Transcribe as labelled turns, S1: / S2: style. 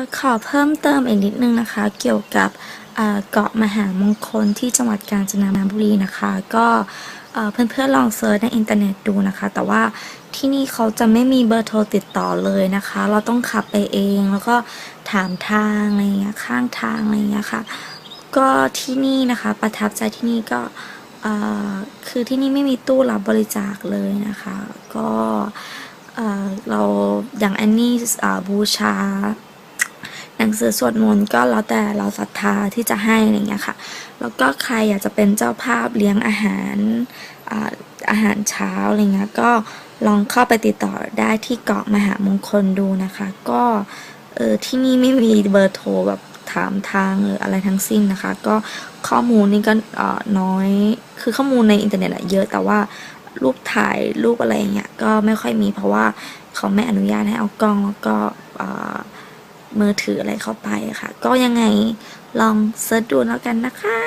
S1: อขอเพิ่มเติมอีกนิดนึงนะคะ เกี่ยวกับเกาะมหามงคลที่จังหวัดกาญจนบุรีนะคะ ก็เพื่อนๆลองเซิร์ชในอินเทอร์เน็ตดูนะคะ แต่ว่าที่นี่เขาจะไม่มีเบอร์โทรติดต่อเลยนะคะ เราต้องขับไปเองแล้วก็ถามทางอะไรเงี้ยข้างทางอะไรเงี้ยค่ะ ก็ที่นี่นะคะประทับใจที่นี่ก็คือที่นี่ไม่มีตู้รับบริจาคเลยนะคะ ก็เราอย่างอันนี้อ่บูชา หนังสือสวดมนต์ก็แล้วแต่เราศรัทธาที่จะให้อะไรเงี้ยค่ะ แล้วก็ใครอยากจะเป็นเจ้าภาพเลี้ยงอาหารอาอาหารเช้าอะไรเงี้ยก็ลองเข้าไปติดต่อได้ที่เกาะมหามงคลดูนะคะ ก็เออที่นี่ไม่มีเบอร์โทรแบบถามทางหรืออะไรทั้งสิ้นนะคะ ก็ข้อมูลนี่ก็น้อยคือข้อมูลในอินเทอร์เน็ตอะเยอะแต่ว่ารูปถ่ายรูปอะไรเงี้ยก็ไม่ค่อยมีเพราะว่าเขาไม่อนุญาตให้เอากล้องแล้วก็อ่อ มือถืออะไรเข้าไปค่ะ ก็ยังไงลองเซิร์ชดูแล้วกันนะคะ